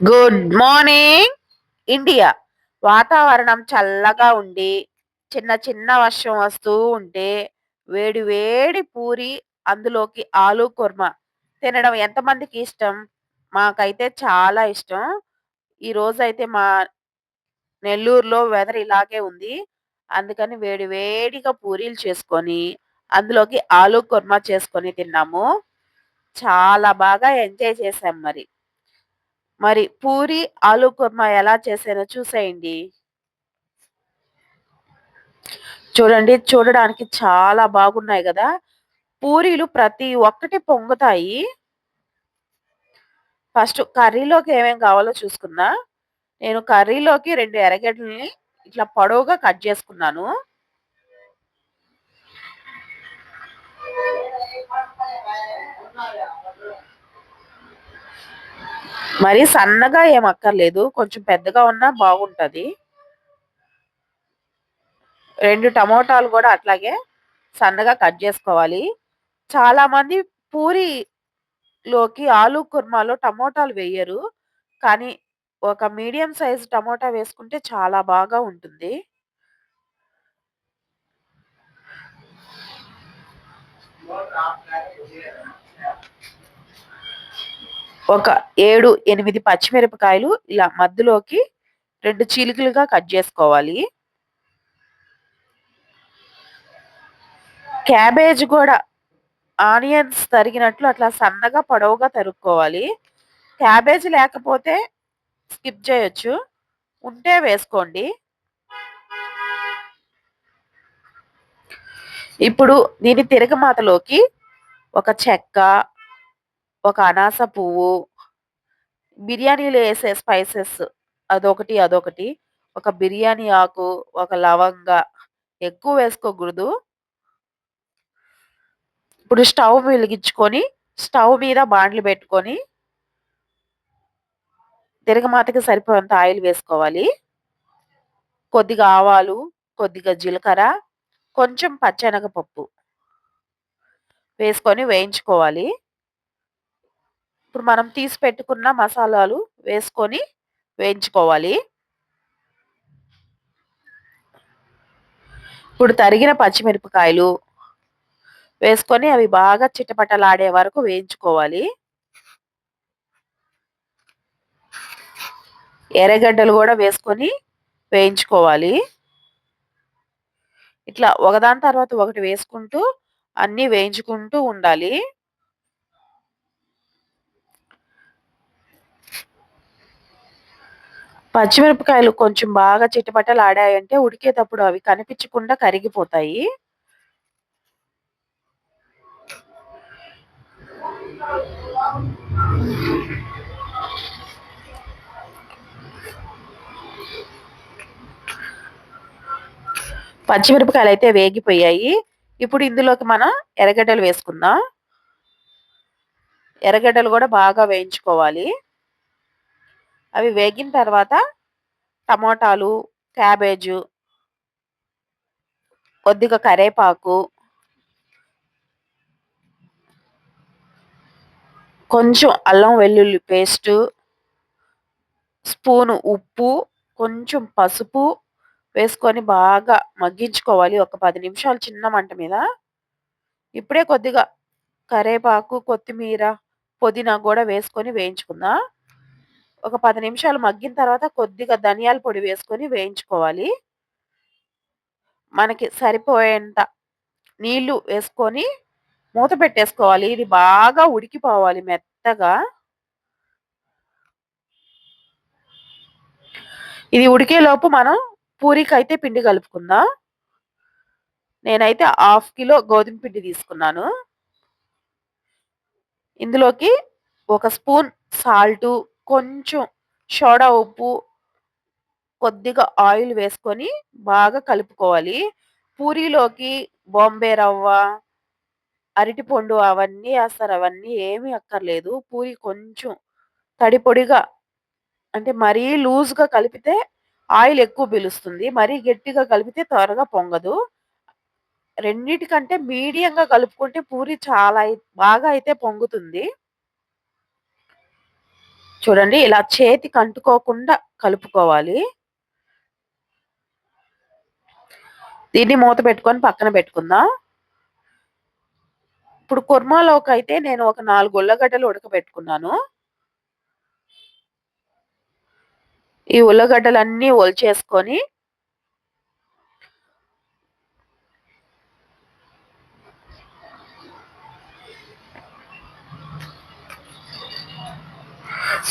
Good morning India వాతావరణం చల్లగా ఉండి చిన్న చిన్న వర్షం వస్తూ ఉంటే వేడి వేడి పూరి అందులోకి ఆలు కుర్మా. తినడం ఎంతమందికి ఇష్టం? మాకైతే చాలా ఇష్టం. ఈ రోజైతే మా నెల్లూరులో వెదర్ ఇలాగే ఉంది. అందుకని వేడి వేడిగా పూరీలు చేసుకొని అందులోకి ఆలు కుర్మా చేసుకొని తిన్నాము. చాలా బాగా ఎంజాయ్ చేశాం మరి. మరి పూరి ఆలు కుర్మా ఎలా చేసానో చూసేయండి. చూడండి చూడడానికి చాలా బాగున్నాయి కదా. పూరీలు ప్రతి ఒక్కటి పొంగుతాయి. ఫస్ట్ కర్రీలోకి ఏమేమి కావాలో చూసుకుందా. నేను కర్రీలోకి రెండు ఎరగడ్డల్ని ఇట్లా పొడవుగా కట్ చేసుకున్నాను. మరి సన్నగా ఏం అక్కర్లేదు. కొంచెం పెద్దగా ఉన్నా బాగుంటుంది. రెండు టమోటాలు కూడా అట్లాగే సన్నగా కట్ చేసుకోవాలి. చాలామంది పూరిలోకి ఆలు కుర్మాలో టమోటాలు వేయరు. కానీ ఒక మీడియం సైజ్ టమోటా వేసుకుంటే చాలా బాగా ఉంటుంది. ఒక ఏడు ఎనిమిది పచ్చిమిరపకాయలు ఇలా మధ్యలోకి రెండు చీలికలుగా కట్ చేసుకోవాలి. క్యాబేజ్ కూడా ఆనియన్స్ తరిగినట్లు అట్లా సన్నగా పొడవుగా తరుక్కోవాలి. క్యాబేజ్ లేకపోతే స్కిప్ చేయొచ్చు. ఉంటే వేసుకోండి. ఇప్పుడు దీని తిరగమాతలోకి ఒక చెక్క ఒక అనాస పువ్వు బిర్యానీలో వేసే స్పైసెస్ అదొకటి అదొకటి. ఒక బిర్యానీ ఆకు ఒక లవంగ ఎక్కువ వేసుకోకూడదు. ఇప్పుడు స్టవ్ వెలిగించుకొని స్టవ్ మీద బాండ్లు పెట్టుకొని తిరగమాతకి సరిపోయేంత ఆయిల్ వేసుకోవాలి. కొద్దిగా ఆవాలు కొద్దిగా జీలకర్ర కొంచెం పచ్చెనగపప్పు వేసుకొని వేయించుకోవాలి. ఇప్పుడు మనం తీసి పెట్టుకున్న మసాలాలు వేసుకొని వేయించుకోవాలి. ఇప్పుడు తరిగిన పచ్చిమిరపకాయలు వేసుకొని అవి బాగా చిటపటలాడే వరకు వేయించుకోవాలి. ఎర్రగడ్డలు కూడా వేసుకొని వేయించుకోవాలి. ఇట్లా ఒకదాని తర్వాత ఒకటి వేసుకుంటూ అన్నీ వేయించుకుంటూ ఉండాలి. పచ్చిమిరపకాయలు కొంచెం బాగా చిటపటలు ఆడాయంటే ఉడికేటప్పుడు అవి కనిపించకుండా కరిగిపోతాయి. పచ్చిమిరపకాయలు అయితే వేగిపోయాయి. ఇప్పుడు ఇందులోకి మనం ఎర్రగడ్డలు వేసుకుందాం. ఎర్రగడ్డలు కూడా బాగా వేయించుకోవాలి. అవి వేగిన తర్వాత టమోటాలు క్యాబేజు కొద్దిగా కరేపాకు కొంచెం అల్లం వెల్లుల్లి పేస్టు స్పూను ఉప్పు కొంచెం పసుపు వేసుకొని బాగా మగ్గించుకోవాలి. ఒక పది నిమిషాలు చిన్న మంట మీద. ఇప్పుడే కొద్దిగా కరేపాకు కొత్తిమీర పుదీనా కూడా వేసుకొని వేయించుకుందాం. ఒక పది నిమిషాలు మగ్గిన తర్వాత కొద్దిగా ధనియాల పొడి వేసుకొని వేయించుకోవాలి. మనకి సరిపోయేంత నీళ్ళు వేసుకొని మూత పెట్టేసుకోవాలి. ఇది బాగా ఉడికిపోవాలి మెత్తగా. ఇది ఉడికేలోపు మనం పూరికి అయితే పిండి కలుపుకుందాం. నేనైతే హాఫ్ కిలో గోధుమ పిండి తీసుకున్నాను. ఇందులోకి ఒక స్పూన్ సాల్టు కొంచెం సోడా ఉప్పు కొద్దిగా ఆయిల్ వేసుకొని బాగా కలుపుకోవాలి. పూరీలోకి బాంబే రవ్వ అరటిపండు అవన్నీ వేస్తారు. అవన్నీ ఏమీ అక్కర్లేదు. పూరి కొంచెం తడిపొడిగా అంటే మరీ లూజ్గా కలిపితే ఆయిల్ ఎక్కువ పీలుస్తుంది. మరీ గట్టిగా కలిపితే త్వరగా పొంగదు. రెండిటికంటే మీడియంగా కలుపుకుంటే పూరి చాలా బాగా అయితే పొంగుతుంది. చూడండి ఇలా చేతికి అంటుకోకుండా కలుపుకోవాలి. దీన్ని మూత పెట్టుకొని పక్కన పెట్టుకుందాం. ఇప్పుడు కుర్మాలోకైతే నేను ఒక నాలుగు ఉల్లగడ్డలు ఉడకబెట్టుకున్నాను. ఈ ఉల్లగడ్డలన్నీ ఒలిచేసుకొని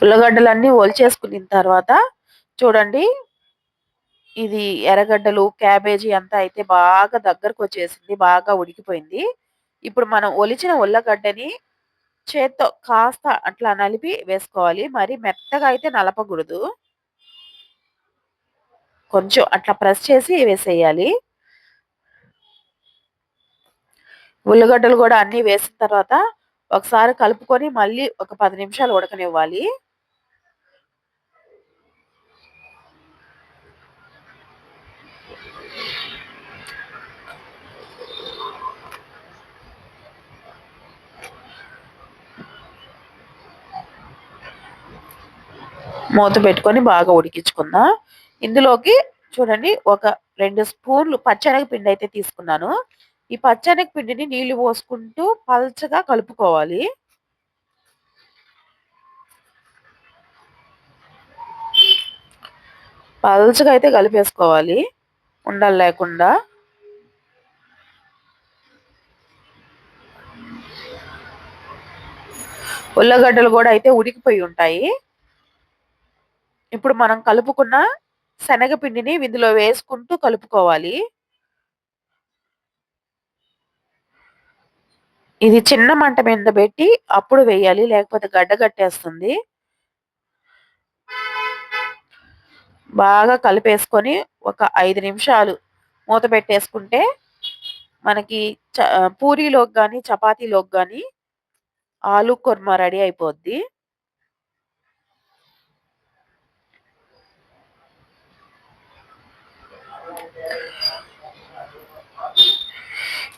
ఉల్లగడ్డలన్నీ ఒలిచేసుకున్న తర్వాత చూడండి ఇది ఎర్రగడ్డలు, క్యాబేజీ అంతా అయితే బాగా దగ్గరకు వచ్చేసింది బాగా ఉడికిపోయింది. ఇప్పుడు మనం ఒలిచిన ఉల్లగడ్డని చేత్తో కాస్త అట్లా నలిపి వేసుకోవాలి. మరి మెత్తగా అయితే నలపకూడదు. కొంచెం అట్లా ప్రెస్ చేసి వేసేయాలి. ఉల్లిగడ్డలు కూడా అన్నీ వేసిన తర్వాత ఒకసారి కలుపుకొని మళ్ళీ ఒక పది నిమిషాలు ఉడకనివ్వాలి. మూత పెట్టుకొని బాగా ఉడికించుకుందాం. ఇందులోకి చూడండి ఒక రెండు స్పూన్లు పచ్చనగ పిండి అయితే తీసుకున్నాను. ఈ పచ్చనగ పిండిని నీళ్ళు పోసుకుంటూ పల్చగా కలుపుకోవాలి. పల్చగా అయితే కలిపేసుకోవాలి. ఉండలు లేకుండా. ఉల్లగడ్డలు కూడా అయితే ఉడికిపోయి ఉంటాయి. ఇప్పుడు మనం కలుపుకున్న శనగపిండిని ఇందులో వేసుకుంటూ కలుపుకోవాలి. ఇది చిన్న మంట మీద పెట్టి అప్పుడు వేయాలి. లేకపోతే గడ్డ కట్టేస్తుంది. బాగా కలిపేసుకొని ఒక ఐదు నిమిషాలు మూత పెట్టేసుకుంటే మనకి చ పూరీలోకి కానీ చపాతీలోకి కానీ ఆలు కుర్మా రెడీ అయిపోద్ది.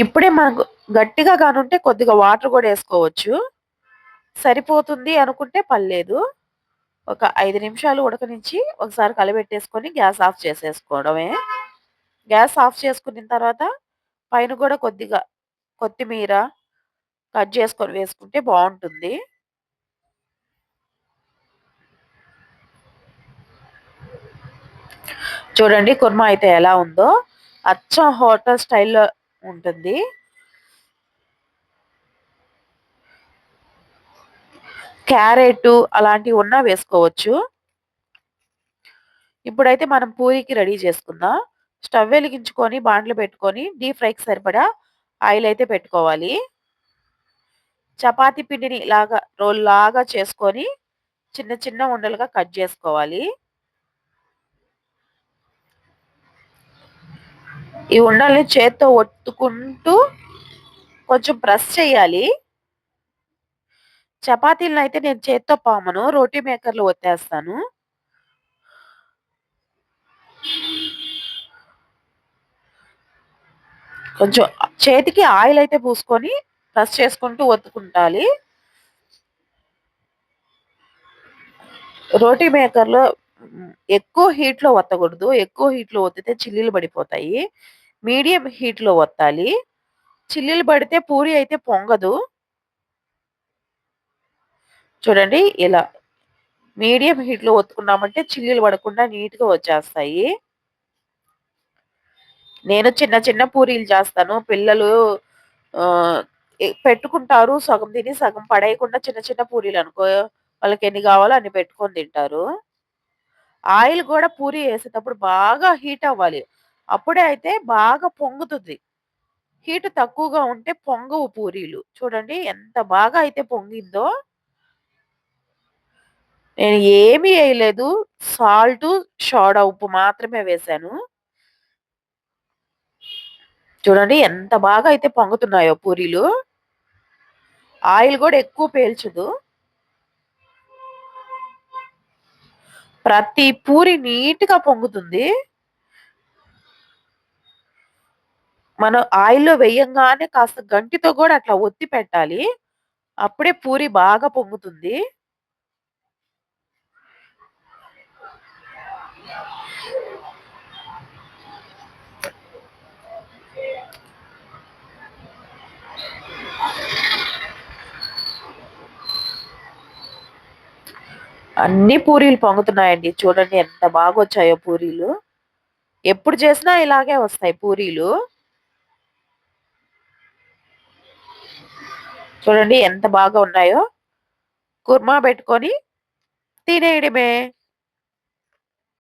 ఇప్పుడే మనకు గట్టిగా కానుంటే కొద్దిగా వాటర్ కూడా వేసుకోవచ్చు సరిపోతుంది అనుకుంటే పర్లేదు. ఒక ఐదు నిమిషాలు ఉడకనించి ఒకసారి కలబెట్టేసుకొని గ్యాస్ ఆఫ్ చేసేసుకోవడమే. గ్యాస్ ఆఫ్ చేసుకున్న తర్వాత పైన కూడా కొద్దిగా కొత్తిమీర కట్ చేసుకొని వేసుకుంటే బాగుంటుంది చూడండి కుర్మా అయితే ఎలా ఉందో. అచ్చం హోటల్ స్టైల్‌లో ఉంటుంది. క్యారెటు అలాంటివి ఉన్నా వేసుకోవచ్చు. ఇప్పుడైతే మనం పూరికి రెడీ చేసుకుందాం. స్టవ్ వెలిగించుకొని బాండ్లు పెట్టుకొని డీప్ ఫ్రైకి సరిపడా ఆయిల్ అయితే పెట్టుకోవాలి. చపాతీ పిండిని ఇలాగా రోల్ లాగా చేసుకొని చిన్న చిన్న ఉండలుగా కట్ చేసుకోవాలి. ఈ ఉండల్ని చేత్తో ఒత్తుకుంటూ కొంచెం ప్రెస్ చేయాలి. చపాతీలనైతే నేను చేత్తో పామను. రోటీ మేకర్లు ఒత్తేస్తాను. కొంచెం చేతికి ఆయిల్ అయితే పూసుకొని ప్రెస్ చేసుకుంటూ ఒత్తుకుంటాలి. రోటీ మేకర్‌లో ఎక్కువ హీట్‌లో ఒత్తకూడదు. ఎక్కువ హీట్‌లో ఒత్తితే చిల్లీలు పడిపోతాయి. మీడియం హీట్‌లో వత్తాలి చిల్లీలు పడితే పూరి అయితే పొంగదు. చూడండి ఇలా. మీడియం హీట్‌లో ఒత్తుకున్నామంటే చిల్లీలు పడకుండా నీట్‌గా వచ్చేస్తాయి. నేను చిన్న చిన్న పూరీలు చేస్తాను. పిల్లలు పెట్టుకుంటారు. సగం తిని సగం పడేయకుండా చిన్న చిన్న పూరీలు అనుకో వాళ్ళకి ఎన్ని కావాలో అన్ని పెట్టుకొని తింటారు. ఆయిల్ కూడా పూరి వేసేటప్పుడు బాగా హీట్ అవ్వాలి. అప్పుడే అయితే బాగా పొంగుతుంది. హీట్ తక్కువగా ఉంటే పొంగవు పూరీలు. చూడండి ఎంత బాగా అయితే పొంగిందో. నేను ఏమీ ఎయలేదు. సాల్టు, సోడా ఉప్పు మాత్రమే వేశాను. చూడండి ఎంత బాగా అయితే పొంగుతున్నాయో పూరీలు. ఆయిల్ గూడా ఎక్కువ పీల్చదు. ప్రతి పూరి నీట్‌గా పొంగుతుంది. మనం ఆయిల్‌లో వెయ్యంగానే కాస్త గంటితో కూడా అట్లా ఒత్తి పెట్టాలి. అప్పుడే పూరి బాగా పొంగుతుంది. అన్ని పూరీలు పొంగుతున్నాయండి. చూడండి ఎంత బాగొచ్చాయో పూరీలు. ఎప్పుడు చేసినా ఇలాగే వస్తాయి పూరీలు. చూడండి ఎంత బాగా ఉన్నాయో. కుర్మా పెట్టుకొని తినేయడమే.